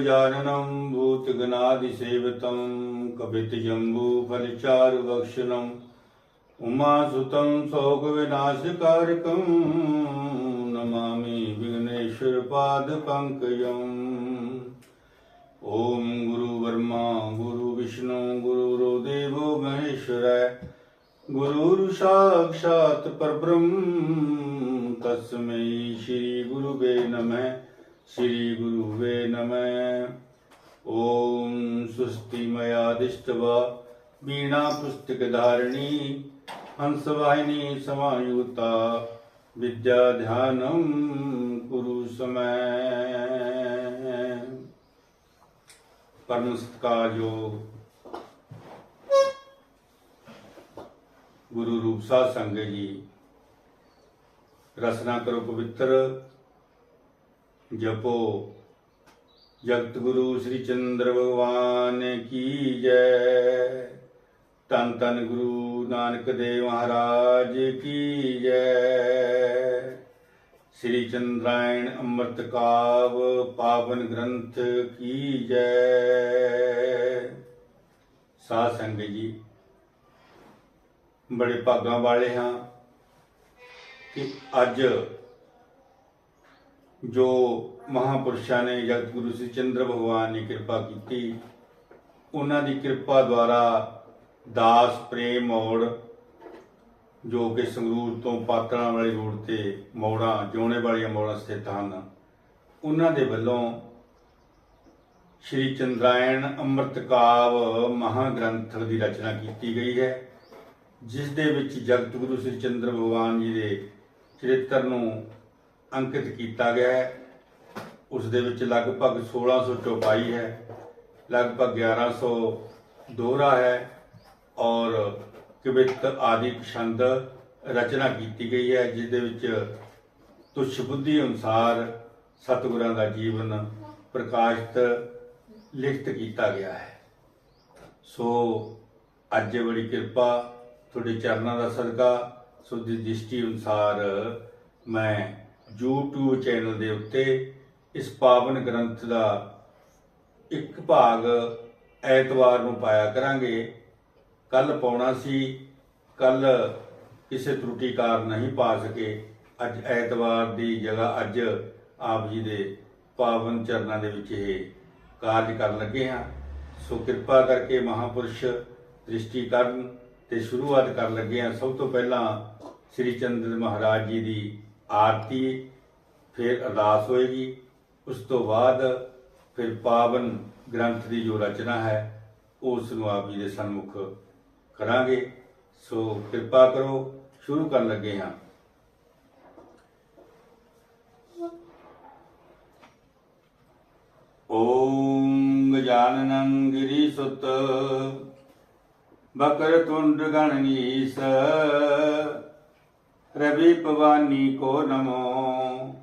गजाननं भूतगणादिसेवितं कपितजम्बूफलचारुभक्षणम् उमासुतं शोकविनाशकारकं नमामि विघ्नेश्वरपादपङ्कजम् ॐ गुरुवर्मा गुरुविष्णु गुरुर्देवो महेश्वराय गुरुर्साक्षात् परब्रह्म तस्मै श्रीगुरुवे नमः श्री गुरुवे नमः ॐ सृष्टिमयादिष्टव वीणा पुस्तकधारिणी हंसवाहिनी समायुता विद्या ध्यानं कुरु समय परम सत्कार योग गुरु रूपसा संघ जी रचना करो पवित्र ਜਪੋ। ਜਗਤ ਗੁਰੂ ਸ੍ਰੀ ਚੰਦਰ ਭਗਵਾਨ ਕੀ ਜੈ। ਤਨ ਤਨ ਗੁਰੂ ਨਾਨਕ ਦੇਵ ਮਹਾਰਾਜ ਕੀ ਜੈ। ਸ੍ਰੀ ਚੰਦਰਾਇਣ ਅੰਮ੍ਰਿਤ ਕਾਵ ਪਾਵਨ ਗ੍ਰੰਥ ਕੀ ਜੈ। ਸਾਧ ਸੰਗਤ ਜੀ, ਬੜੇ ਭਾਗਾਂ ਵਾਲੇ ਹਾਂ ਕਿ ਅੱਜ ਜੋ ਮਹਾਪੁਰਸ਼ਾਂ ਨੇ ਜਗਤ ਗੁਰੂ ਸ੍ਰੀ ਚੰਦਰ ਭਗਵਾਨ ਨੇ ਕਿਰਪਾ ਕੀਤੀ, ਉਹਨਾਂ ਦੀ ਕਿਰਪਾ ਦੁਆਰਾ ਦਾਸ, ਪ੍ਰੇਮ, ਮੋੜ, ਜੋ ਕਿ ਸੰਗਰੂਰ ਤੋਂ ਪਾਤੜਾਂ ਵਾਲੀ ਰੋਡ ਤੇ ਮੋੜਾਂ, ਜੋਣੇ ਵਾਲੀਆਂ ਮੋੜਾਂ ਸਥਿਤ ਹਨ, ਉਹਨਾਂ ਦੇ ਵੱਲੋਂ ਸ਼੍ਰੀ ਚੰਦਰਾਇਣ ਅੰਮ੍ਰਿਤ ਕਾਵ ਮਹਾਗ੍ਰੰਥ ਦੀ ਰਚਨਾ ਕੀਤੀ ਗਈ ਹੈ, ਜਿਸ ਦੇ ਵਿੱਚ ਜਗਤ ਗੁਰੂ ਸ੍ਰੀ ਚੰਦਰ ਭਗਵਾਨ ਜੀ ਦੇ ਚਰਿੱਤਰ ਨੂੰ ਅੰਕਿਤ ਕੀਤਾ ਗਿਆ ਹੈ। ਉਸ ਦੇ ਵਿੱਚ ਲਗਭਗ 1600 ਚੌਪਾਈ ਹੈ। ਲਗਭਗ 1100 ਦੋਹਰਾ ਹੈ ਔਰ ਕਵਿਤ ਆਦਿ ਛੰਦ ਰਚਨਾ ਕੀਤੀ ਗਈ ਹੈ ਜਿਸ ਦੇ ਵਿੱਚ ਤੁਛ ਬੁੱਧੀ ਅਨੁਸਾਰ ਸਤਿਗੁਰਾਂ ਦਾ ਜੀਵਨ ਪ੍ਰਕਾਸ਼ਿਤ ਲਿਖਤ ਕੀਤਾ ਗਿਆ ਹੈ। ਸੋ ਅੱਜ ਬੜੀ ਕਿਰਪਾ, ਤੁਹਾਡੇ ਚਰਨਾਂ ਦਾ ਸਦਕਾ, ਸੋ ਦੀ ਦ੍ਰਿਸ਼ਟੀ ਅਨੁਸਾਰ ਮੈਂ YouTube ਚੈਨਲ ਦੇ ਉੱਤੇ ਇਸ ਪਾਵਨ ਗ੍ਰੰਥ ਦਾ ਇੱਕ ਭਾਗ ਐਤਵਾਰ ਨੂੰ ਪਾਇਆ ਕਰਾਂਗੇ। ਕੱਲ ਪਾਉਣਾ ਸੀ, ਕੱਲ ਕਿਸੇ ਤਰੁੱਟੀ ਕਾਰਨ ਨਹੀਂ ਪਾ ਸਕੇ। ਅੱਜ ਐਤਵਾਰ ਦੀ ਜਗ੍ਹਾ ਅੱਜ ਆਪ ਜੀ ਦੇ ਪਾਵਨ ਚਰਨਾਂ ਦੇ ਵਿੱਚ ਇਹ ਕਾਰਜ ਕਰਨ ਲੱਗੇ ਹਾਂ। ਸੋ ਕਿਰਪਾ ਕਰਕੇ ਮਹਾਪੁਰਸ਼ ਦ੍ਰਿਸ਼ਟੀ ਕਰਨ ਤੇ ਸ਼ੁਰੂਆਤ ਕਰਨ ਲੱਗੇ ਹਾਂ। ਸਭ ਤੋਂ ਪਹਿਲਾਂ ਸ੍ਰੀ ਚੰਦਰ ਮਹਾਰਾਜ ਜੀ ਦੀ ਆਰਤੀ ਫਿਰ ਅਰਦਾਸ ਹੋਏਗੀ। ਉਸ ਤੋਂ ਬਾਅਦ ਫਿਰ ਪਾਵਨ ਗ੍ਰੰਥ ਦੀ ਜੋ ਰਚਨਾ ਹੈ, ਉਸ ਨੂੰ ਆਪ ਜੀ ਦੇ ਸਨਮੁਖ ਕਰਾਂਗੇ। ਸੋ ਕਿਰਪਾ ਕਰੋ, ਸ਼ੁਰੂ ਕਰਨ ਲੱਗੇ ਹਾਂ। ਓਮ ਗਜਾਨਨੰ ਗਿਰੀਸੁਤ, ਬਕਰ ਤੁੰਡ ਗਣਨੀਸ ਰਵੀ ਪਵਾਨੀ ਕੋ ਨਮੋ।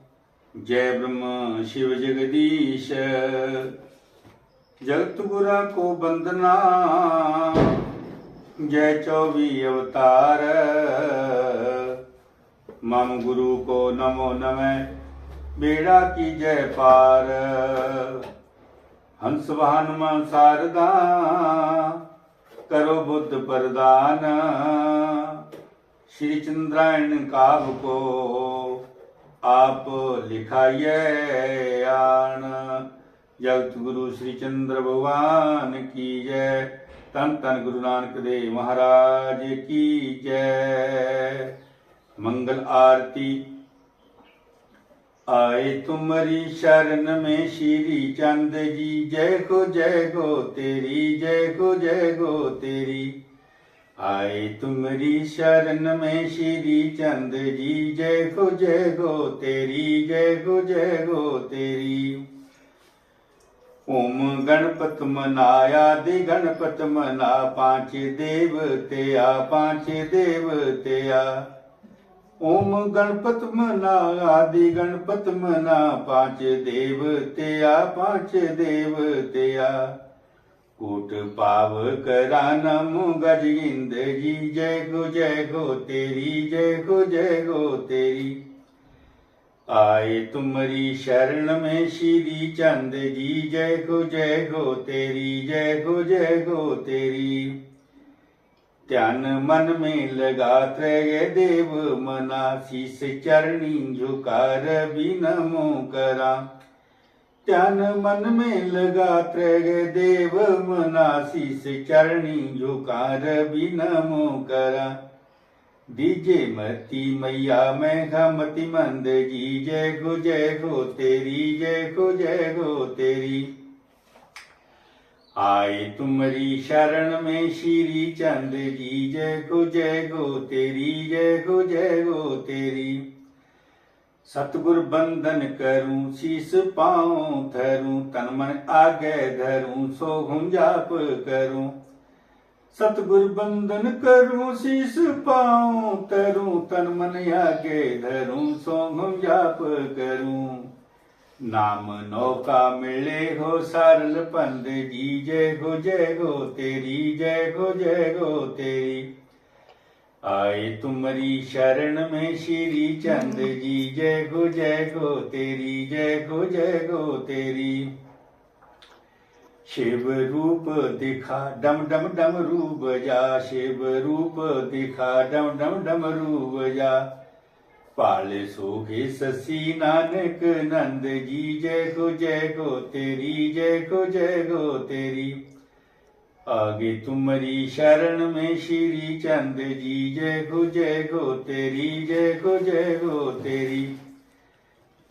ਜੈ ਬ੍ਰਹਮ ਸ਼ਿਵ ਜਗਦੀਸ਼। ਜਗਤ ਗੁਰਾ ਕੋ ਬੰਦਨਾ। ਜੈ ਚੌਵੀ ਅਵਤਾਰ। ਮਮ ਗੁਰੂ ਕੋ ਨਮੋ ਨਮੈ। ਬੇੜਾ ਕੀ ਜੈ ਪਾਰ। ਹੰਸ ਵਾਹਨ ਮਨ ਸਾਰਦਾ। ਕਰੋ ਬੁੱਧ ਪ੍ਰਦਾਨ। श्री चंद्रायण काव को आप लिखाइए आन जगत गुरु श्री चंद्र भगवान की जय तन तन गुरु नानक देव महाराज की जय मंगल आरती आए तुम्हारी शरण में श्री चंद जी जय को जय गो तेरी जय को जय गो तेरी आए तुम्हारी शरण में श्री चंद जी जय गो जय गो तेरी जय गो जय गो तेरी ओम गणपत मनाया दि गणपत मना पांच देवते आ पांच देवते आ ओम गणपत मना आदि गणपत मना पांच देवते आ पांच देवते ਕੂਟ ਪਾਵ ਕਰਾਨਮ ਗਜਿੰਦ ਜੀ ਜੈ ਗੋ ਜੈ ਗੋ ਤੇਰੀ ਜੈ ਗੋ ਜੈ ਗੋ ਤੇਰੀ ਆਏ ਤੁਮਰੀ ਸ਼ਰਨ ਮੇ ਸ਼੍ਰੀ ਚੰਦ ਜੀ ਜੈ ਗੋ ਜੈ ਗੋ ਤੇਰੀ ਜੈ ਗੋ ਜੈ ਗੋ ਤੇਰੀ ਧਿਆਨ ਮਨ ਮੇ ਲਗਾ ਤ੍ਰੈ ਦੇਵ ਮਨਾ ਸੀਸ ਚਰਣੀ ਝੁਕਾਰ ਬਿਨਮੋ ਕਰਾਂ भी नमो करा ध्यान मन में लगा त्रय देव मना शीस चरणी झुकार भी नमो करा दीजे मती मैया मैं घमति मंद जी जय गो जय गो तेरी जय गो जय गो तेरी आए तुम्हारी शरण में श्री चंद जी जय गो जय गो तेरी जय गो जय गो तेरी ਸਤਗੁਰ ਬੰਦਨ ਕਰੂੰ, ਸੀਸ ਪਾਉ ਧਰੂ ਤਨ ਮਨ ਆਗੇ ਧਰੂ, ਸੋ ਹੁੰ ਜਾਪ ਕਰੂੰ। ਸਤਗੁਰ ਬੰਦਨ ਕਰੂੰ, ਸੀਸ ਪਾਉ ਧਰੂ ਤਨ ਮਨ ਆਗੇ ਧਰੂ, ਸੋ ਹੁੰ ਜਾਪ ਕਰੂੰ। ਨਾਮ ਨੌਕਾ ਮਿਲੇ ਹੋ, ਸਰਲ ਪੰਦ ਜੀ ਜੈ ਹੋ ਜੈ ਹੋ ਤੇਰੀ, ਜੈ ਹੋ ਜੈ ਹੋ ਤੇਰੀ। आए तुम्हारी शरण में श्री चंद जी। जय गो जय गो, तेरी, जय गो जय गो, तेरी। शिव रूप दिखा, डम डम डम रूप जा। शिव रूप दिखा, डम डम डम रूप जा। पाले सोगे ससी नानक नंद जी। जय गो जय गो, तेरी, जय गो जय गो, तेरी। आगे तुम्हारी शरण में श्री चंद जी जय गो जय गो तेरी जय गो जय गो तेरी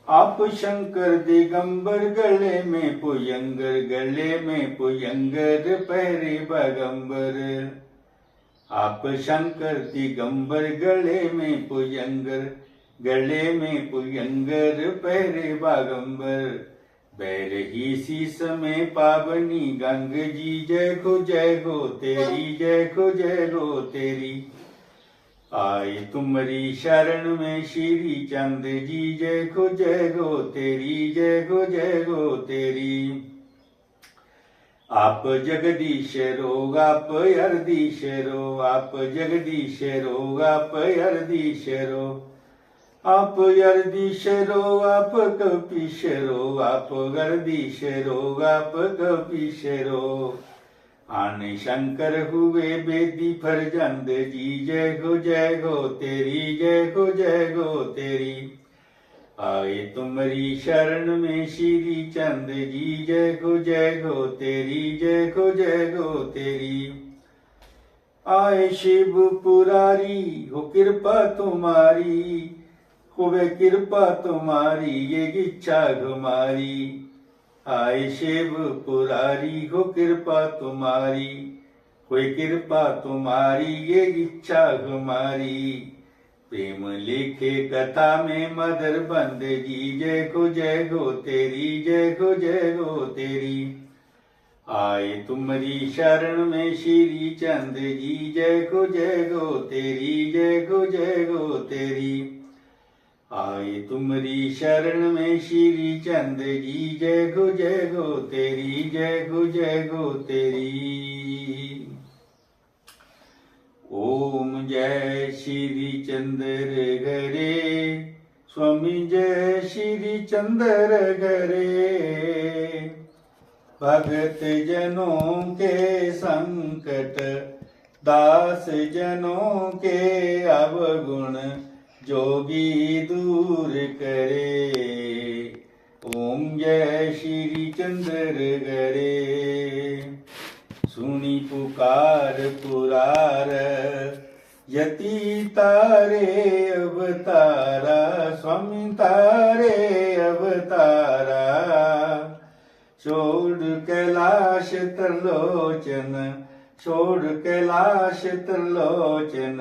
आप शंकर दिगंबर गले में पुयंगर गले में पुयंगर पहरे बगंबर आप शंकर दिगंबर गले में पुयंगर गले में पुयंगर पहरे बागंबर बैर ही शीस में पावनी गंग जी जय गो जय गो तेरी जय गो जय गो तेरी आए तुम्हारी शरण में श्री चंद जी जय गो जय गो तेरी जय गो जय गो तेरी आप जगदीश रो आप हरदीश रो आप जगदीश रो आप हरदीश रो आप यरदीश रो आप कपीश रो आप गर्दीश रो आप कपीश रो आन शंकर हुए बेदी फरजंद जी जय गो जय गो तेरी जय गो जय गो तेरी आए तुम्हारी शरण में श्री चंद जी जय गो जय गो तेरी जय गो जय गो तेरी आए शिव पुरारी हो कृपा तुम्हारी होवे कृपा तुम्हारी ये इच्छा हमारी आए शिव पुरारी हो कृपा तुम्हारी कोई कृपा तुम्हारी ये इच्छा हमारी प्रेम लिखे कथा में मदर बंद जी जय गो जय गो तेरी जय गो जय गो तेरी आए तुम्हारी शरण में श्री चंद जी जय गो जय गो तेरी जय गो जय गो तेरी आए तुम्हारी शरण में श्री चंद जी जय गो जय गो तेरी जय गो जय गो तेरी ओम जय श्री चंद्र घरे स्वामी जय श्री चंद्र घरे भगत जनों के संकट दास जनों के अवगुण जोगी दूर करे ओम जय श्री चंद्र गरे सुनी पुकार पुरार यति तारे अवतारा स्वामी तारे अवतारा छोड़ कैलाश त्रिलोचन छोड़ कैलाश त्रिलोचन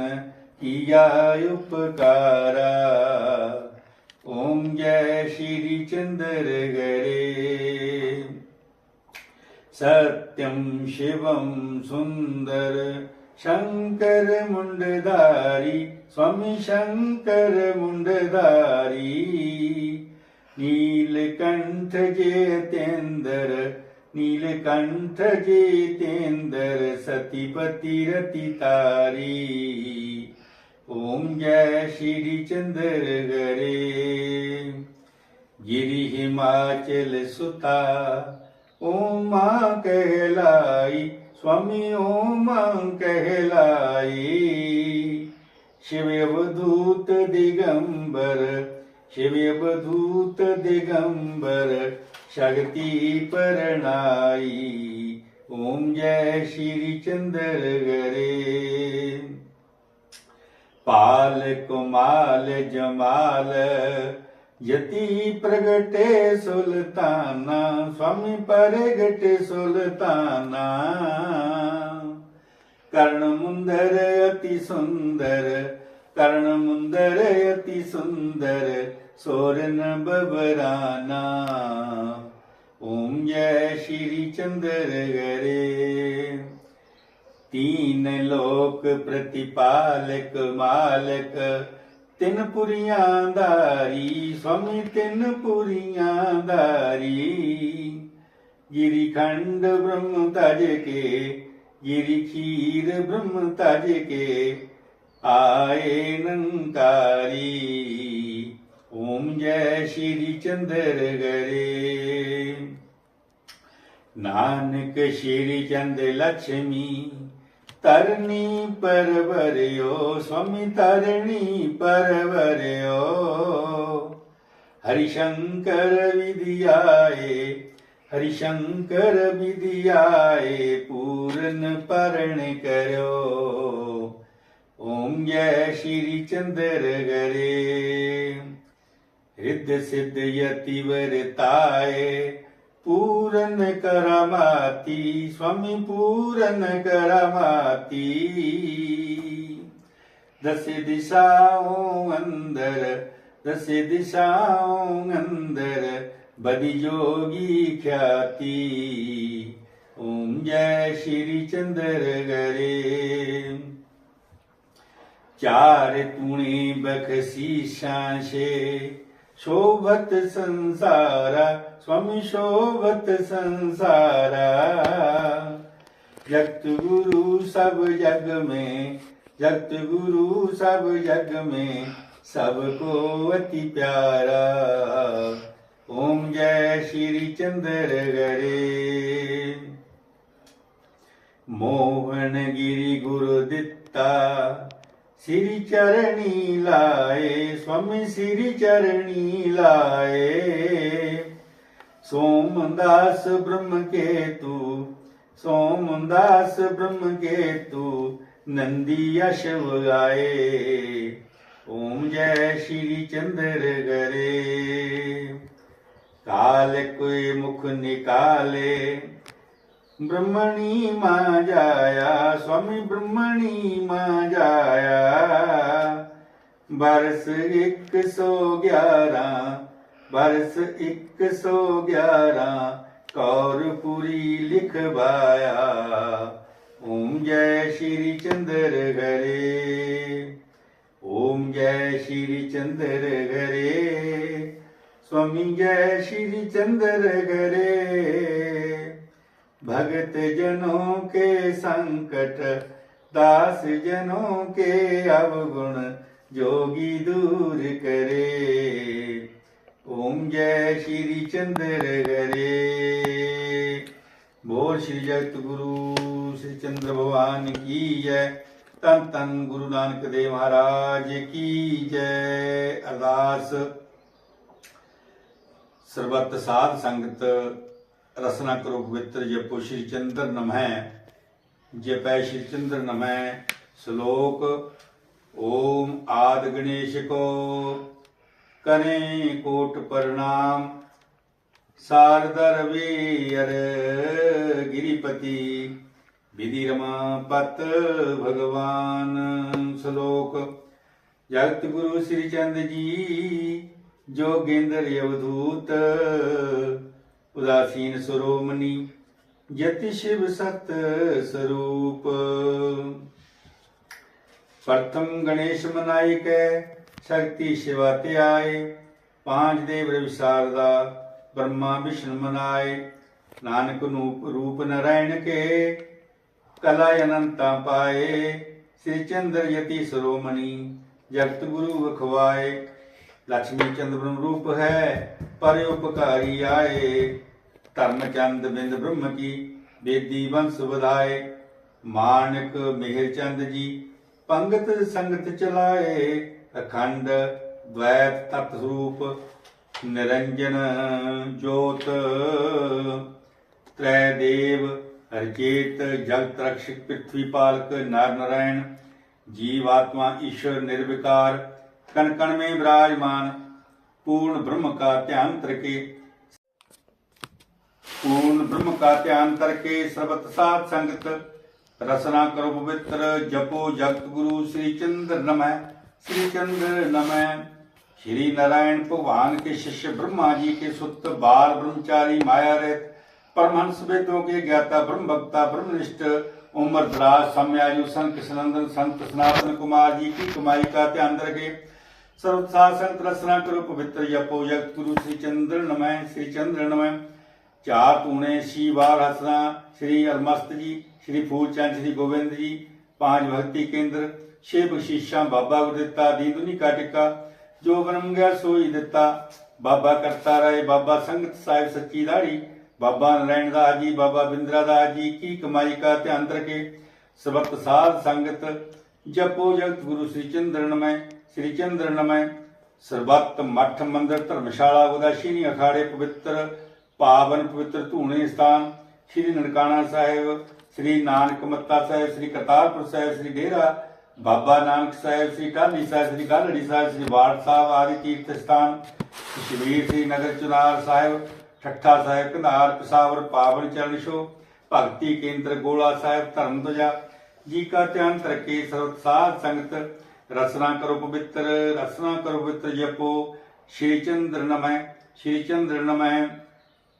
किया उपकारा ओम जय श्री चंद्र गरे सत्यं शिवं सुन्दर शङ्कर मुण्डधारी स्वामी शङ्कर मुण्डधारी नीलकण्ठ जेतेन्दर नीलकण्ठ जेतेन्दर सतीपति रति तारी ॐ जय श्री चन्द्र गिरि हिमाचल सुता। ॐ मा कहलाई स्वामी ओमा कहलाई। शिव वदूत दिगम्बर शिववदूत दिगम्बर शक्ति प्रणाय ॐ जय श्रीरि चन्द्र गरे ਪਾਲ ਕੁਮਾਲ ਜਮਾਲ, ਯਤੀ ਪ੍ਰਗਟੇ ਸੁਲਤਾਨਾ, ਸਵਾਮੀ ਪ੍ਰਗਟੇ ਸੁਲਤਾਨਾ। ਕਰਨ ਮੁੰਦਰ ਅਤੀ ਸੁੰਦਰ, ਕਰਨ ਮੁੰਦਰ ਅਤੀ ਸੁੰਦਰ, ਸੋਰਨ ਬਬਰਾਨਾ ਓਮ ਜੈ ਸ਼੍ਰੀ ਚੰਦਰ ਗਰੇ। तीन लोक प्रतिपालक मालक ਤਿੰਨ ਪੁਰੀਆਂ ਧਾਰੀ, ਸੁਆਮੀ ਤਿੰਨ ਪੁਰੀਆਂ ਧਾਰੀ। ਗਿਰੀ ਖੰਡ ਬ੍ਰਹਮ ਤਜ ਕੇ, ਗਿਰੀ ਖੀਰ ਬ੍ਰਹਮ ਤਜ ਕੇ, ਆਏ ਨੰਕਾਰੀ। ਓਮ ਜੈ ਸ਼੍ਰੀ ਚੰਦਰ ਗਰੇ। ਨਾਨਕ ਸ਼੍ਰੀ ਚੰਦ ਲక్ష్ਮੀ ਤਰਨੀ ਪਰਵਰਿਓ ਸੁਆਮੀ ਤਰਨੀ ਪਰਵਰਿਓ ਹਰਿ ਸ਼ੰਕਰ ਵਿਦਿਆਏ ਹਰਿ ਸ਼ੰਕਰ ਵਿਦਿਆਏ ਪੂਰਨ ਪਰਣ ਕਰਿਓ ਓਮ ਜੈ ਸ਼੍ਰੀ ਚੰਦਰ ਗਰੇ ਰਿੱਧ ਸਿੱਧ ਯਤੀ ਵਰਤਾਏ पूरन करमाती स्वामी पूरन करमाती दस दिशाओं अंदर दस दिशाओं अंदर बदी जोगी ख्याति ओम जय श्री चंद्र गरे चार तूणी बखशीशां से शोभत संसारा स्वामी शोभत संसारा जगत गुरु सब जग में जगत गुरु सब जग में सबको अति प्यारा ओम जय श्री चंद्र गरे मोहन गिरी गुरु दित्ता श्री चरणी लाए स्वामी श्री चरणी लाए ਸੋਮਦਾਸ ਬ੍ਰਹਮ ਕੇਤੂ ਸੋਮਦਾਸ ਬ੍ਰਹਮ ਕੇਤੂ, ਨੰਦੀ ਅਸ਼ਵ ਗਾਏ। ਓਮ ਜੈ ਸ਼੍ਰੀ ਚੰਦਰ ਗਰੇ। ਕਾਲ ਕੋਈ ਮੁਖ ਨਿਕਾਲੇ, ਬ੍ਰਹਮਣੀ ਮਾ ਜਾਇਆ ਸੁਆਮੀ ਬ੍ਰਹਮਣੀ ਮਾ ਜਾਇਆ। ਬਰਸ 111 ਬਰਸ 111 ਕੌਰਪੁਰੀ ਲਿਖਵਾਇਆ ਓਮ ਜੈ ਸ਼੍ਰੀ ਚੰਦਰ ਘਰੇ ਓਮ ਜੈ ਸ਼੍ਰੀ ਚੰਦਰ ਘਰੇ स्वामी जय श्री चंद्र गरे भगत जनों के संकट दास जनों के अवगुण जोगी दूर करे ਓਮ ਜੈ ਸ਼੍ਰੀ ਚੰਦਰ ਗਰੇ ਬੋਲ ਸ਼੍ਰੀ ਜਗਤ ਗੁਰੂ ਸ੍ਰੀ ਚੰਦਰ ਭਗਵਾਨ ਕੀ ਜੈ? ਤਨ ਤਨ ਗੁਰੂ ਨਾਨਕ ਦੇਵ ਮਹਾਰਾਜ ਕੀ ਜੈ? ਅਰਦਾਸ। ਸਰਬੱਤ ਸਾਧ ਸੰਗਤ, ਰਸਨਾ ਕਰੋ ਪਵਿੱਤਰ ਜਪੋ ਸ਼੍ਰੀ ਚੰਦਰ ਨਮਹਿ। ਜਪੈ ਸ਼੍ਰੀ ਚੰਦਰ ਨਮਹਿ, ਸ਼ਲੋਕ, ਓਮ ਆਦ ਗਣੇਸ਼ ਕੋ। ਕਰੇ ਕੋਟ ਪ੍ਰਣਾਮ। ਸਾਰਦਰ ਵੀਰ ਗਿਰੀਪਤੀ। ਵਿਧੀ ਪਤ ਭਗਵਾਨ ਸ਼ਲੋਕ। ਜਗਤ ਗੁਰੂ ਸ੍ਰੀ ਚੰਦ ਜੀ, ਜੋਗਿੰਦਰ ਯਵਧੂਤ ਉਦਾਸੀਨ ਸਰੋਮਨੀ, ਜਤਿ ਸ਼ਿਵ ਸਤ ਸਰੂਪ। ਪ੍ਰਥਮ ਗਣੇਸ਼ ਮਨਾਈ शक्ति शिवा त्याय पांच देव रवि शारदा ब्रह्मा विष्णु मनाय नानक नूप रूप नारायण के कला अनंता पाए श्री चंद्र यति सरोमणि जगत गुरु वखवाए लक्ष्मी चंद्र ब्रह्म रूप है पर उपकारी आए ਧਰਮ ਚੰਦ ਬਿੰਦ ਬ੍ਰਹਮ ਕੀ ਬੇਦੀ ਵੰਸ ਵਧਾਏ ਮਾਨਕ ਮਿਹਰ ਚੰਦ ਜੀ ਪੰਗਤ ਸੰਗਤ ਚਲਾਏ ਅਖੰਡ ਦ્વੈਤ ਤਤ ਸਰੂਪ ਨਿਰੰਜਨ ਜੋਤ। ਤ੍ਰੈ ਦੇਵ ਹਰਚੇਤ ਜਗਤ ਰਖਸ਼ਕ ਪ੍ਰਿਥਵੀ ਪਾਲਕ ਨਾਰ ਨਰਾਇਣ ਜੀਵ ਆਤਮਾ ਈਸ਼ਰ ਨਿਰਵਿਕਾਰ, ਕਣ ਕਣ ਮੇ ਬਿਰਾਜਮਾਨ पूर्ण ਬ੍ਰਹਮ का ध्यान करके पूर्ण ब्रह्म का ध्यान करके सर्वत सात संगत रसना करो पवित्र जपो जगत गुरु श्री चंद्र नमः श्री चंद्र नमः श्री नारायण भगवान के शिष्य ब्रह्मा जी के सुत बाल ब्रह्मचारी माया रहित परमहंस वेदों के ज्ञाता ब्रह्म भक्ता ब्रह्मनिष्ठ उम्र दराज सम्यायु संत कृष्णनंदन संत सनातन कुमार जी की कमाई का ध्यान रखे सर्वसार संत रचना करो पवित्र जपो जगत गुरु श्री चंद्र नमः श्री चंद्र नमः ਚਾਰ ਤੂਣੇ ਸ਼ੀ ਵਾਰ ਹਸਨਾ ਸ਼੍ਰੀ ਅਰਮਸਤ ਜੀ ਸ਼੍ਰੀ ਫੂਲਚੰਦ ਸ਼੍ਰੀ ਗੋਬਿੰਦ ਜੀ ਪੰਜ ਭਗਤੀ ਕੇਂਦਰ ਛੇ ਬਖਸ਼ੀਸ਼ਾਂ ਬਾਬਾ ਗੁਰ ਦਿੱਤਾ ਦੀ ਦੁਨੀ ਕਾ, ਜੋ ਬ੍ਰਹਮ ਗਿਆ ਸੋਈ ਦਿੱਤਾ। ਬਾਬਾ ਕਰਤਾ ਰਹੇ ਬਾਬਾ ਸੰਗਤ ਸਾਹਿਬ ਸੱਚੀ ਦਾੜੀ। ਬਾਬਾ ਨਰੈਣ ਦਾਸ ਜੀ ਬਾਬਾ ਬਿੰਦਰਾ ਦਾਸ ਜੀ ਕੀ ਕਮਾਈ ਕਾ ਧਿਆਨ ਰਖੇ ਸਬਤ ਸਾਧ ਸੰਗਤ, ਜਪੋ ਜਗਤ ਗੁਰੂ ਸ੍ਰੀ ਚੰਦਰ ਨਮੈ ਸ੍ਰੀ ਚੰਦਰ ਨਮੈ ਸਰਬੱਤ ਮੱਠ ਮੰਦਰ ਧਰਮਸ਼ਾਲਾ ਉਦਾਸੀਨੀ ਅਖਾੜੇ ਪਵਿੱਤਰ, ਪਾਵਨ ਪਵਿੱਤਰ ਧੂਣੇ ਸਥਾਨ। ਸ੍ਰੀ ਨਨਕਾਣਾ ਸਾਹਿਬ, ਸ੍ਰੀ ਨਾਨਕ ਮੱਤਾ ਸਾਹਿਬ, ਸ੍ਰੀ ਕਰਤਾਰਪੁਰ ਸਾਹਿਬ, ਸ੍ਰੀ ਡੇਰਾ ਬਾਬਾ ਨਾਨਕ ਸਾਹਿਬ ਸ੍ਰੀ ਟਾਹਲੀ ਸਾਹਿਬ ਸ੍ਰੀ ਗਾਲੜੀ ਸਾਹਿਬ ਸ੍ਰੀ ਬਾੜ ਸਾਹਿਬ, ਆਦਿ ਤੀਰਥ ਸਥਾਨ ਸ਼ਬੀਰ ਸ੍ਰੀ ਨਗਰ ਚੁਨਾਰ ਸਾਹਿਬ, ਠੱਠਾ ਸਾਹਿਬ ਕੰਧਾਰ ਪਸਾਵਰ ਪਾਵਨ ਚਰਨ ਛੋ ਭਗਤੀ ਕੇਂਦਰ, ਗੋਲਾ ਸਾਹਿਬ, ਧਰਮ ਤੁਜਾ ਜੀ ਕਾ ਧਿਆਨ ਤਰਕੇ ਸਰਵ ਸਾਧ ਸੰਗਤ, ਰਸਨਾ ਕਰੋ ਪਵਿੱਤਰ, ਰਸਨਾ ਕਰੋ ਪਵਿੱਤਰ ਜਪੋ, ਸ਼੍ਰੀ ਚੰਦਰ ਨਮੈ, ਸ਼੍ਰੀ ਚੰਦਰ ਨਮੈ,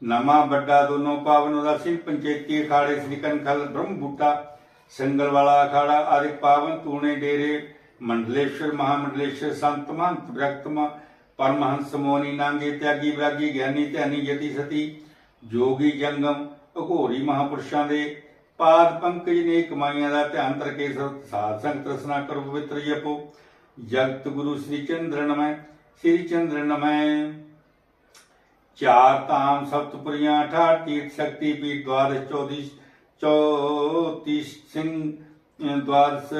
ਨਮਾ ਵੱਡਾ ਦੋਨੋਂ ਪਾਵਨ ਉਦਾਸੀਨ ਪੰਚੇਤੀ ਅਖਾੜੇ ਸ੍ਰੀ ਕਨਖਲ ਬ੍ਰਹਮ ਬੂਟਾ ਸੰਗਲ ਵਾਲਾ ਅਖਾੜਾ, ਆਦਿ ਪਾਵਨ ਤੂਣੇ ਡੇਰੇ ਮੰਡਲੇਸ਼ਵਰ ਮਹਾਮੰਡਲੇਸ਼ਵਰ ਸੰਤ ਮਹੰਤ ਵਿਰਕਤਮ ਪਰਮਹੰਸ ਮੋਨੀ ਨਾਂਗੇ, ਤਿਆਗੀ, ਵਿਰਾਗੀ, ਗਿਆਨੀ, ਧਿਆਨੀ ਯਤੀ ਸਤੀ, ਜੋਗੀ, ਜੰਗਮ, ਅਘੋਰੀ, ਮਹਾਪੁਰਸ਼ਾਂ ਦੇ ਪਾਦ, ਪੰਕਜ ਨੇ ਕਮਾਈਆਂ ਦਾ ਧਿਆਨ ਤਰਕੇ ਸਾਧ ਸੰਗਤ ਰਸਨਾ ਕਰੋ, ਪਵਿੱਤਰ ਜਪੋ। ਜਗਤ ਗੁਰੂ ਸ੍ਰੀ ਚੰਦਰ ਨਮੈ, ਸ੍ਰੀ ਚੰਦਰ ਨਮੈ। ਚਾਰ ਧਾਮ ਸਪਤਪੁਰੀਆਂ 68 ਤੀਰਥ ਸ਼ਕਤੀ ਪੀਠ ਦਵਾਦਸ਼ 24 ਚੌਤੀ ਸਿੰਘ ਅਹ ਦਵਾਦਸ਼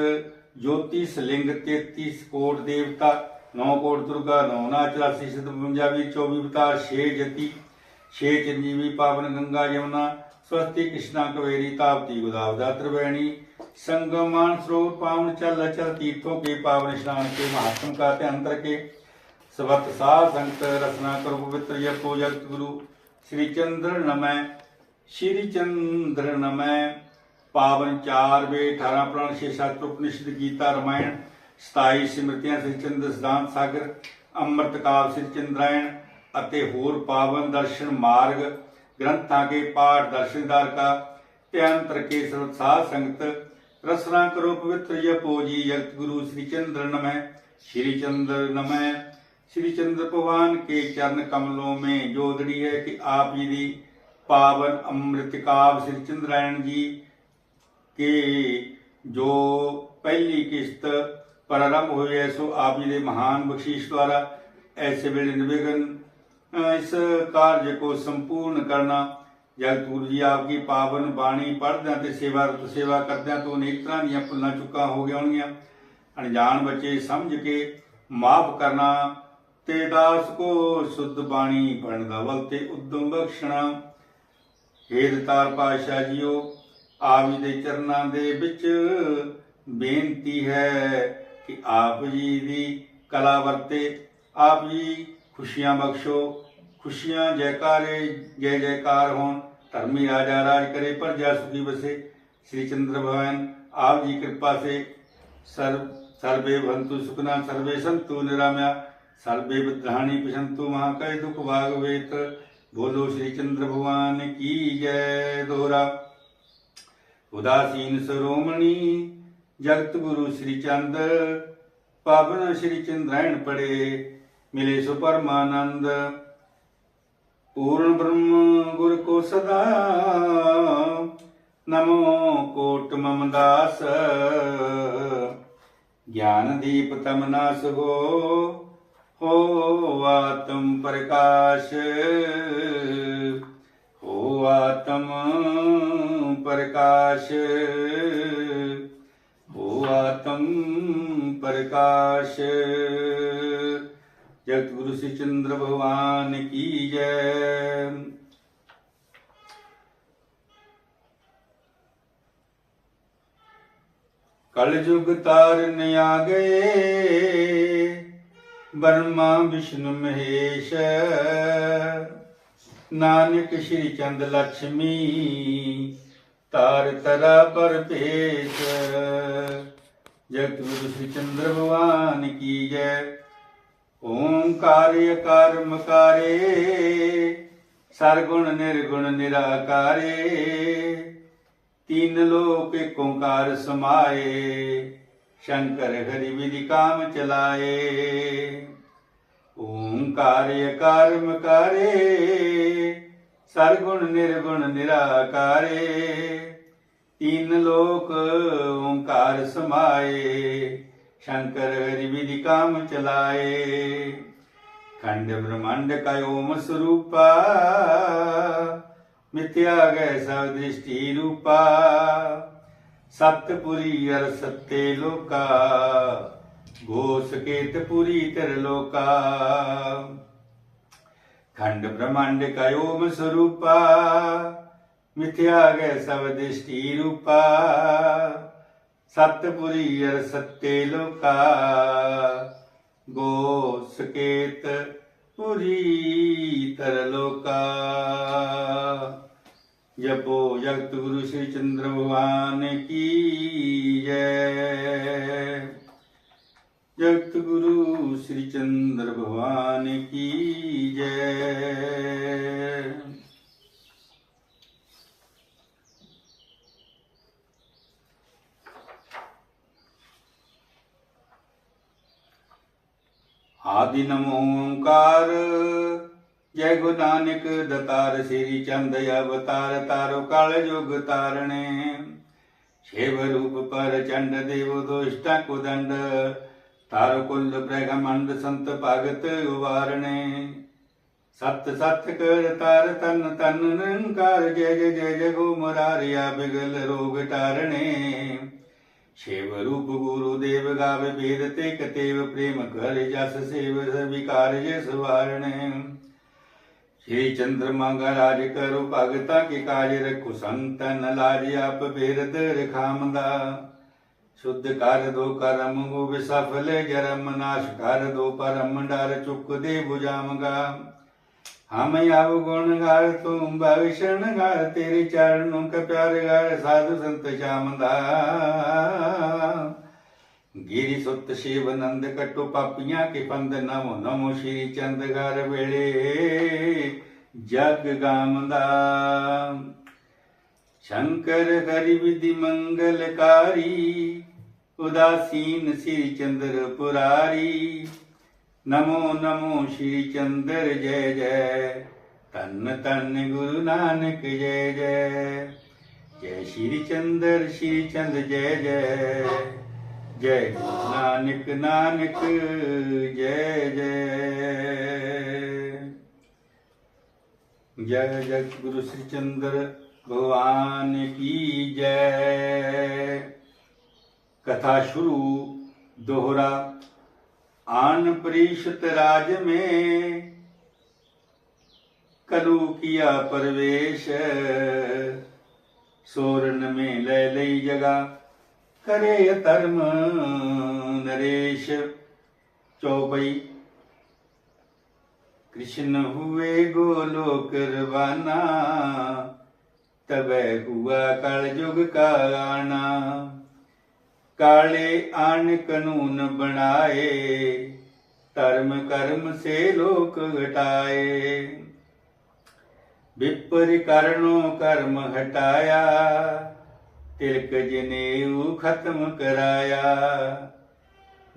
ਜੋਤਿਸ ਲਿੰਗ 33 ਕੋਟ ਦੇਵਤਾ 9 ਕੋਟ ਦੁਰਗਾ 9 ਨਾ 84 ਸਿੱਧ 55 24 ਅਵਤਾਰ 6 ਜਤੀ 6 ਚੰਜੀਵੀ ਪਾਵਨ ਗੰਗਾ ਯਮੁਨਾ ਸਵਸਤੀ ਕ੍ਰਿਸ਼ਨਾ ਕਵੇਰੀ ਤਾਪਤੀ ਗੋਦਾਵਦਾ त्रिवेणी संगम मान स्रोत पावन चल अचल तीर्थों के पावन स्नान के महात्म का ध्यान करके ਸਵਤ ਸਾਧ ਸੰਗਤ ਰਸਨਾ ਕਰੋ ਪਵਿੱਤਰ ਜਪੋ ਜਗਤ ਗੁਰੂ ਸ੍ਰੀ ਚੰਦਰ ਨਮੈ ਸ਼੍ਰੀ ਚੰਦਰਨ ਮੈਂ ਪਾਵਨ 4 ਵੇ 18 ਪ੍ਰਣ 6 7 ਉਪਨਿਸ਼ਦ ਗੀਤਾ ਰਮਾਇਣ 27 ਸਿਮਰਤੀਆਂ ਸ੍ਰੀ ਚੰਦ ਸਿਧਾਂਤ ਸਾਗਰ, ਅੰਮ੍ਰਿਤ ਕਾਵ ਸ੍ਰੀ ਚੰਦਰਾਇਣ ਅਤੇ ਹੋਰ ਪਾਵਨ ਦਰਸ਼ਨ ਮਾਰਗ, ਗ੍ਰੰਥਾਂ ਕੇ ਪਾਠ ਦਰਸ਼ਨਦਾਰ ਕਾ ਧਿਆਨ ਕੇ ਸਰਬ ਸੰਗਤ, ਰਸਨਾ ਕਰੋ ਪਵਿੱਤਰ ਜਪੋ ਜੀ ਜਗਤ ਗੁਰੂ ਸ੍ਰੀ ਚੰਦਰ ਨਮੈ, ਸ੍ਰੀ ਚੰਦਰ ਨਮੈ, ਸ੍ਰੀ ਚੰਦਰ ਭਗਵਾਨ ਕੇ ਚਰਨ ਕਮਲੋਂ ਮੇ ਜੋਦੜੀ ਹੈ ਕਿ ਆਪ ਜੀ ਦੀ ਪਾਵਨ ਅੰਮ੍ਰਿਤ ਕਾਵ ਸ੍ਰੀ ਚੰਦਰਾਇਣ ਜੀ ਕੇ ਜੋ ਪਹਿਲੀ ਕਿਸ਼ਤ ਪ੍ਰਾਰੰਭ ਹੋਈ ਹੈ, ਸੋ ਆਪ ਜੀ ਦੇ ਮਹਾਨ ਬਖਸ਼ੀਸ਼ ਦੁਆਰਾ ਐਸੇ ਵੇਲੇ ਨਿਵੇਗਨ ਇਸ ਕਾਰਜ ਕੋ ਸੰਪੂਰਨ ਕਰਨਾ। ਜਗਤੂਰ ਜੀ, ਆਪ ਕੀ ਪਾਵਨ ਬਾਣੀ ਪੜ੍ਹਦਿਆਂ ਤੇ ਸੇਵਾ ਰਤ ਸੇਵਾ ਕਰਦਿਆਂ ਤੋਂ ਅਨੇਕ ਤਰ੍ਹਾਂ ਦੀਆਂ ਭੁੱਲਾਂ ਚੁੱਕਾਂ ਹੋ ਗਿਆ ਹੋਣਗੀਆਂ। ਅਣਜਾਣ ਬੱਚੇ ਸਮਝ ਕੇ ਮਾਫ ਕਰਨਾ ਤੇ ਦਾਸ ਕੋ ਸੁਧ ਬਾਣੀ ਪੜਨ ਦਾ ਵਲ ਤੇ ਉਦਮ ਬਖਸ਼ਣਾ। ਹੇ ਦਤਾਰ ਪਾਸ਼ਾ ਜੀਓ, ਆਪ ਜੀ ਦੇ ਚਰਨਾਂ ਦੇ ਵਿੱਚ ਬੇਨਤੀ ਹੈ ਕਿ ਆਪ ਜੀ ਦੀ ਕਲਾ ਵਰਤੇ, ਆਪ ਜੀ ਖੁਸ਼ੀਆਂ ਬਖਸ਼ੋ, ਖੁਸ਼ੀਆਂ ਜੈਕਾਰੇ, ਜੈ ਜੈਕਾਰ ਹੋਣ, ਧਰਮੀ ਰਾਜਾ ਰਾਜ ਕਰੇ, ਪ੍ਰਜਾ ਸੁਖੀ ਵਸੇ, ਸ੍ਰੀ ਚੰਦਰ ਭਗਵਾਨ, ਆਪ ਜੀ ਕਿਰਪਾ ਸੇ ਸਰਬ ਸਰਬੇ ਭੰਤੂ ਸੁਖਨਾ, ਸਰਬੇ ਸੰਤੂ ਨਿਰਾਮਿਆ, ਸਰਬੇ ਬਧਾਣੀ ਪਸ਼ੰਤੂ ਮਹਾ ਕੈ ਦੁਖ ਭਾਗ ਵੇਤ ਬੋਲੋ ਸ੍ਰੀ ਚੰਦਰ ਭਗਵਾਨ ਕੀ ਜੈ ਦੋਰਾ ਉਦਾਸੀਨ ਸਰੋਮਣੀ ਜਗਤ ਗੁਰੂ ਸ੍ਰੀ ਚੰਦ, ਪਾਵਨ ਸ੍ਰੀ ਚੰਦਰਾਇਣ ਪੜੇ, ਮਿਲੇ ਸੋ ਪਰਮਾਨੰਦ। ਪੂਰਨ ਬ੍ਰਹਮ ਗੁਰ ਕੋ ਸਦਾ, ਨਮੋ ਕੋਟ ਮਮ ਦਾਸ। ਗਿਆਨ ਦੀਪ ਤਮਨਾਸ ਗੋ ਹੋ ਆਤਮ ਪ੍ਰਕਾਸ਼, ਹੋ ਆਤਮ ਪ੍ਰਕਾਸ਼, ਹੋ ਆਤਮ ਪ੍ਰਕਾਸ਼। ਜਗਤ ਗੁਰੂ ਸ੍ਰੀ ਚੰਦਰ ਭਗਵਾਨ ਕੀ ਜੈ। ਕਲ ਯੁਗ ਤਾਰਨ ਆ ਗਏ। ਬਰਮਾ ਵਿਸ਼ਨੂੰ ਮਹੇਸ਼। ਨਾਨਕ ਸ਼੍ਰੀ ਚੰਦ ਲక్ష్ਮੀ ਤਾਰ ਤਰਾ ਪਰ ਭੇਸ ਜਗਤ ਗੁਰੂ ਸ੍ਰੀ ਚੰਦਰ ਭਗਵਾਨ ਕੀ ਜੈ। ਓੰਕਾਰ ਅਕਾਰ ਮਕਾਰੇ ਸਰਗੁਣ ਨਿਰਗੁਣ ਨਿਰਾਕਾਰੇ। ਤਿੰਨ ਲੋਕ ਓੰਕਾਰ ਸਮਾਏ। ਸ਼ੰਕਰ ਹਰਿ ਵਿਧਿ ਕਾਮ ਚਲਾਏ। ਓੰਕਾਰ ਅਕਾਰ ਮਕਾਰੇ ਸਰਗੁਣ ਨਿਰਗੁਣ ਨਿਰਾਕਾਰੇ। ਤਿੰਨ ਲੋਕ ਓੰਕਾਰ ਸਮਾਏ, ਸ਼ੰਕਰ ਹਰਿ ਵਿਧਿ ਕਾਮ ਚਲਾਏ। ਖੰਡ ਬ੍ਰਹਮੰਡ ਕਾ ਓਮ ਸਰੂਪਾ ਮਿਥਿਆ ਗੈ ਸਭ ਦ੍ਰਿਸ਼ਟੀ ਰੂਪਾ। ਸਤਪੁਰੀ ਅਰ ਸੱਤੇ ਲੋਕਾ ਗੋਸ ਕੇਤ ਪੁਰੀ ਤਰ ਲੋਕਾ। ਖੰਡ ਬ੍ਰਹਮੰਡ ਕਯੋਮ ਓਮ ਸਰੂਪਾ ਮਿਥਿਆ ਗੈ ਸਭ ਦ੍ਰਿਸ਼ਟੀ ਰੂਪਾ। ਸਤਪੁਰੀ ਅਰ ਸੱਤੇ ਲੋਕਾ ਗੋ ਸਕੇਤ ਪੁਰੀ ਤਰ ਲੋਕਾ। ਜਪੋ ਜਗਤ ਗੁਰੂ ਸ੍ਰੀ ਚੰਦਰ ਭਗਵਾਨ ਕੀ ਜੈ। ਜਗਤ ਗੁਰੂ ਸ੍ਰੀ ਚੰਦਰ ਭਗਵਾਨ ਕੀ ਜੈ। ਆਦਿ ਨਮੋ ਜੈ ਗੁਰੂ ਨਾਨਕ ਦਤਾਰ ਸ੍ਰੀ ਚੰਦ ਅਵਤਾਰ ਤਾਰੋ ਕਲ ਯੁਗ ਤਾਰਣੇ। ਸ਼ੇਵ ਰੂਪ ਪਰ ਚੰਡ ਦੇਵ ਦੋਸ਼ਟਾ ਕੁਦੰਡ, ਤਾਰੋ ਕੁਲ ਪ੍ਰਗਮੰਡ ਸੰਤ ਭਗਤ ਉਵਾਰਣੇ। ਸਤ ਸਤ ਕਰ ਤਾਰ ਤਨ ਤਨ ਨਿਰੰਕਾਰ, ਜੈ ਜੈ ਜੈ ਜਗੋ ਮਰਾਰਿਆ ਬਿਗਲ ਰੋਗ ਟਾਰਣੇ। ਸ਼ੇਵ ਰੂਪ ਗੁਰੂ ਦੇਵ ਗਾਵੇ ਵੇਦ ਤੇ ਕਤੇਵ ਪ੍ਰੇਮ ਘਰ ਜਸ ਸੇਵ ਸਵਿਕਾਰ ਜੇ ਸਵਾਰਣੇ। ਸ਼੍ਰੀ ਚੰਦਰ ਮੰਗਾ ਰਾਜ ਕਰੋ ਭਗਤਾ, ਕੇ ਕਾਜ ਰਖੋ ਸੰਤਨ ਲਾਜ ਆਪ ਬੇਰਦ ਰਖਾਮਦਾ ਸ਼ੁੱਧ ਕਰ ਦੋ ਕਰਮ ਹੋਵੇ ਸਫਲ ਜਰਮ ਨਾਸ਼ ਕਰ ਦੋ ਪਰਮ, ਡਰ ਚੁੱਕ ਦੇ 부ਜਾਮਗਾ ਹਮ ਆਵ ਗੁਣ ਗਾਰ ਤੂੰ ਭਵਿਸ਼ਣ ਗਾਰ ਤੇਰੇ ਚਰਨ ਨੂੰ ਕ ਪਿਆਰ ਗਾਰ ਸਾਧੂ ਸੰਤ ਸ਼ਾਮਦਾ ਗਿਰੀ ਸੁਤ ਸ਼ਿਵ ਨੰਦ ਕਟੋ ਪਾਪੀਆਂ ਕੇ ਪੰਦ ਨਮੋ ਨਮੋ ਸ਼੍ਰੀ ਚੰਦ ਗਰ ਵੇਲੇ। ਜਗ ਗਾਮਦਾ ਸ਼ੰਕਰ ਹਰਿ ਵਿਧਿ ਮੰਗਲਕਾਰੀ, ਉਦਾਸੀਨ ਸ੍ਰੀ ਚੰਦਰ ਪੁਰਾਰੀ। ਨਮੋ ਨਮੋ ਸ਼੍ਰੀ ਚੰਦਰ ਜੈ ਜੈ ਤਨ ਤਨ ਗੁਰੂ ਨਾਨਕ ਜੈ ਜੈ। ਜੈ ਸ਼੍ਰੀ ਚੰਦਰ, ਸ਼੍ਰੀ ਚੰਦ ਜੈ ਜੈ। ਜੈ ਗੁਰੂ ਨਾਨਕ ਨਾਨਕ ਜੈ ਜੈ ਜੈ ਜਗਤ ਗੁਰੂ ਸ੍ਰੀ ਚੰਦਰ ਭਗਵਾਨ ਕੀ ਜੈ ਕਥਾ ਸ਼ੁਰੂ ਦੋਹਰਾ आन परिषत राज में कलू किया प्रवेश सोरन में ले लई जगह करे धर्म नरेश चौपई कृष्ण हुए गोलोक रवाना तब हुआ कल युग का आना काले आन कानून बनाए धर्म कर्म से लोक घटाए विपर करनो कर्म हटाया ਤਿਲਕ ਜਨੇਊ ਖਤਮ ਕਰਾਇਆ।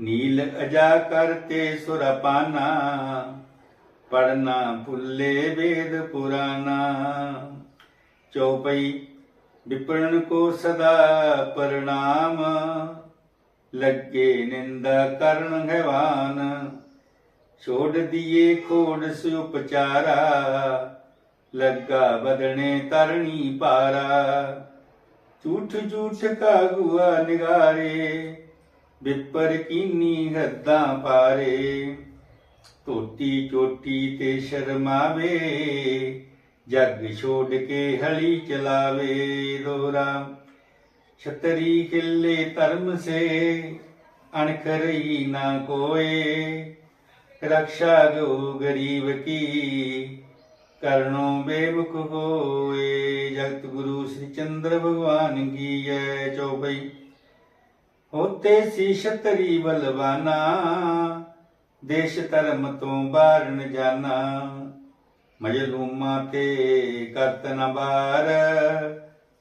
ਨੀਲ ਅਜਾ ਕਰ ਤੇ ਕਰਤੇ ਸੁਰਪਾਨਾ ਪੜਨਾ ਭੁੱਲੇ ਵੇਦ ਪੁਰਾਨਾ। ਚੌਪਈ ਵਿਪਰਣ ਕੋ ਸਦਾ ਪਰਣਾਮ ਲੱਗੇ ਨਿੰਦਾ ਕਰਨ ਹੈਵਾਨ। ਛੋੜ ਦੀਏ ਖੋੜ ਸੁਪਚਾਰਾ ਲੱਗਾ ਬਦਣੇ ਤਰਣੀ ਪਾਰਾ। ਝੂਠ ਝੂਠ ਕਾ ਗੁਆ ਨਿਗਾਰੇ ਵਿਪਰ ਕੀਨੀ ਹੱਦਾਂ ਪਾਰੇ। ਟੋਟੀ ਚੋਟੀ ਤੇ ਸ਼ਰਮਾਵੇ, ਜਗ ਛੋੜ ਕੇ ਹਲੀ ਚਲਾਵੇ ਦੋਰਾ। ਛਤਰੀ ਕਿੱਲੇ ਧਰਮ ਸੇ, ਅਣਖ ਰਹੀ ਨਾ ਕੋਏ। ਰਕਸ਼ਾ ਗੋ ਗਰੀਬ ਕੀ ਕਰਨੋ ਬੇਮੁਖ ਹੋਏ, ਜਗਤ ਗੁਰੂ ਸ੍ਰੀ ਚੰਦਰ ਭਗਵਾਨ ਕੀ ਜੈ ਚੌਪਈ। ਹੋਤੇ ਸੀ ਛਤਰੀ ਬਲਵਾਨਾ, ਦੇਸ਼ ਧਰਮ ਤੋਂ ਬਾਰਨ ਜਾਣਾ ਮਜਲੂਮਾਂ ਤੇ ਕਰਤ ਨ ਬਾਰ,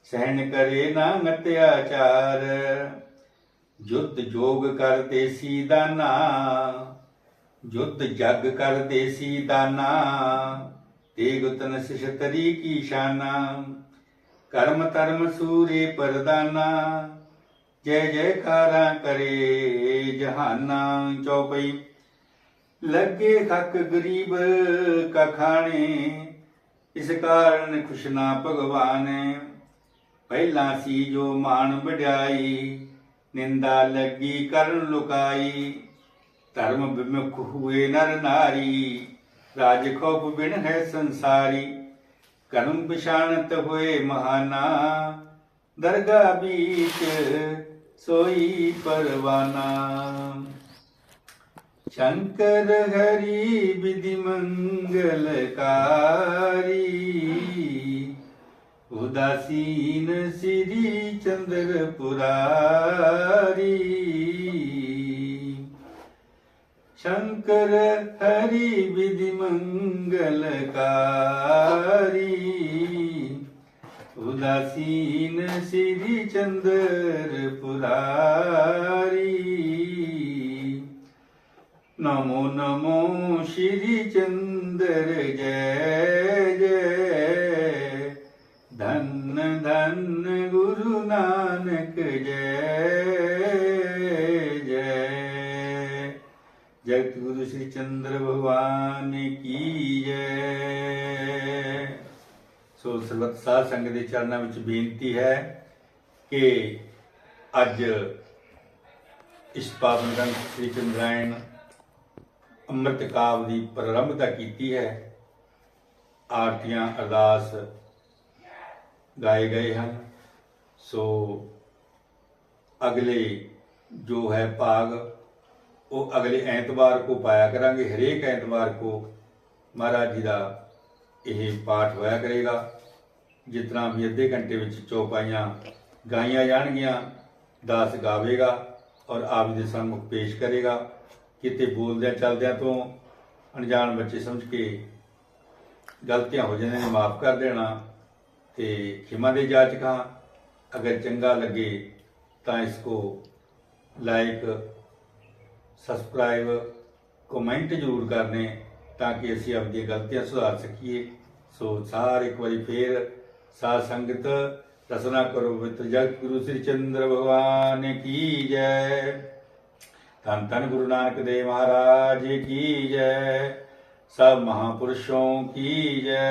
ਸਹਿਣ ਕਰੇ ਨਾ ਅਤਿਆਚਾਰ ਜੁੱਧ ਜੋਗ ਕਰਦੇ ਸੀ ਦਾਨਾ ਜੁੱਧ ਜਗ ਕਰਦੇ ਸੀ ਦਾਨਾ। ਤੇਗ ਤਨ ਸਿਸ਼ਤਰੀ ਕੀ ਸ਼ਾਨਾ? ਕਰਮ ਧਰਮ ਸੂਰੇ ਪਰਦਾਨਾ। ਜੈ ਜੈਕਾਰਾਂ ਕਰੇ ਜਹਾਨਾ ਚੌਪਈ। ਲੱਗੇ ਖੱਕ ਗਰੀਬ ਕਾ ਖਾਣੇ ਇਸ ਕਾਰਨ ਖੁਸ਼ਨਾ ਭਗਵਾਨ। ਪਹਿਲਾ ਸੀ ਜੋ ਮਾਨ ਵਡਿਆਈ, ਨਿੰਦਾ ਲੱਗੀ ਕਰਨ ਲੁਕਾਈ। ਧਰਮ ਵਿਮੁਖ ਹੋਏ ਨਰ ਨਾਰੀ। ਰਾਜ ਖੋਪ ਬਿਨ ਹੈ ਸੰਸਾਰੀ, ਕਰਮ ਬਿਸ਼ਾਨਤ ਹੋਏ ਮਹਾਨਾ। ਦਰਗਾ ਬੀਚ ਸੋਈ ਪਰਵਾਨਾ। ਸ਼ੰਕਰ ਹਰੀ ਵਿਧਿ ਮੰਗਲਕਾਰੀ। ਉਦਾਸੀਨ ਸ੍ਰੀ ਚੰਦਰ ਪੁਰਾਰੀ शङ्कर हरि विधि मङ्गलकारी। उदासीन श्रीरिचन्द्र पुरारी नमो नमो श्री श्रीचन्द्र जय। ਸਰਬਤ ਸਾਧ ਸੰਗਤ ਦੇ ਚਰਨਾਂ ਵਿੱਚ ਬੇਨਤੀ ਹੈ ਕਿ ਅੱਜ ਇਸ ਪਾਵਨ ਗ੍ਰੰਥ ਸ੍ਰੀ ਚੰਦਰਾਇਣ ਅੰਮ੍ਰਿਤ ਕਾਵ ਦੀ ਪ੍ਰਾਰੰਭਤਾ ਕੀਤੀ ਹੈ। ਆਰਤੀਆਂ ਅਰਦਾਸ ਗਾਏ ਗਏ ਹਨ। ਸੋ ਅਗਲੇ ਜੋ ਹੈ ਭਾਗ, ਉਹ ਅਗਲੇ ਐਤਵਾਰ ਕੋ ਪਾਇਆ ਕਰਾਂਗੇ। ਹਰੇਕ ਐਤਵਾਰ ਕੋ ਮਹਾਰਾਜ ਜੀ ਦਾ ਇਹ ਪਾਠ ਹੋਇਆ ਕਰੇਗਾ। ਜਿਤਨਾ ਵੀ ਅੱਧੇ ਘੰਟੇ ਵਿੱਚ ਚੌਪਾਈਆਂ ਗਾਈਆਂ ਜਾਣਗੀਆਂ, ਦਾਸ ਗਾਵੇਗਾ ਔਰ ਆਪ ਜੀ ਦੇ ਸਾਹਮਣੇ ਪੇਸ਼ ਕਰੇਗਾ। ਕਿਤੇ ਬੋਲਦਿਆਂ ਚੱਲਦਿਆਂ ਤੋਂ ਅਣਜਾਣ ਬੱਚੇ ਸਮਝ ਕੇ ਗਲਤੀਆਂ ਹੋ ਜਾਂਦੀਆਂ ਨੇ, ਮਾਫ ਕਰ ਦੇਣਾ ਤੇ ਖਿਮਾ ਦੇ ਜਾਚਕਾਂ, ਅਗਰ ਚੰਗਾ ਲੱਗੇ ਤਾਂ ਇਸ ਕੋ ਲਾਈਕ, ਸਬਸਕ੍ਰਾਈਬ, ਕਮੈਂਟ ਜ਼ਰੂਰ ਕਰਨੇ ਤਾਂ ਕਿ ਅਸੀਂ ਆਪਣੀਆਂ ਗਲਤੀਆਂ ਸੁਧਾਰ ਸਕੀਏ। ਸੋ ਸਾਰੇ ਇੱਕ ਵਾਰੀ ਫੇਰ ਸਾਧ ਸੰਗਤ ਰਸਨਾ ਕਰੋ ਪਵਿੱਤਰ ਜਗ ਗੁਰੂ ਸ੍ਰੀ ਚੰਦਰ ਭਗਵਾਨ ਕੀ ਜੈ ਧੰਨ ਧੰਨ ਗੁਰੂ ਨਾਨਕ ਦੇਵ ਮਹਾਰਾਜ ਕੀ ਜੈ ਸਭ ਮਹਾਪੁਰਸ਼ੋं ਕੀ ਜੈ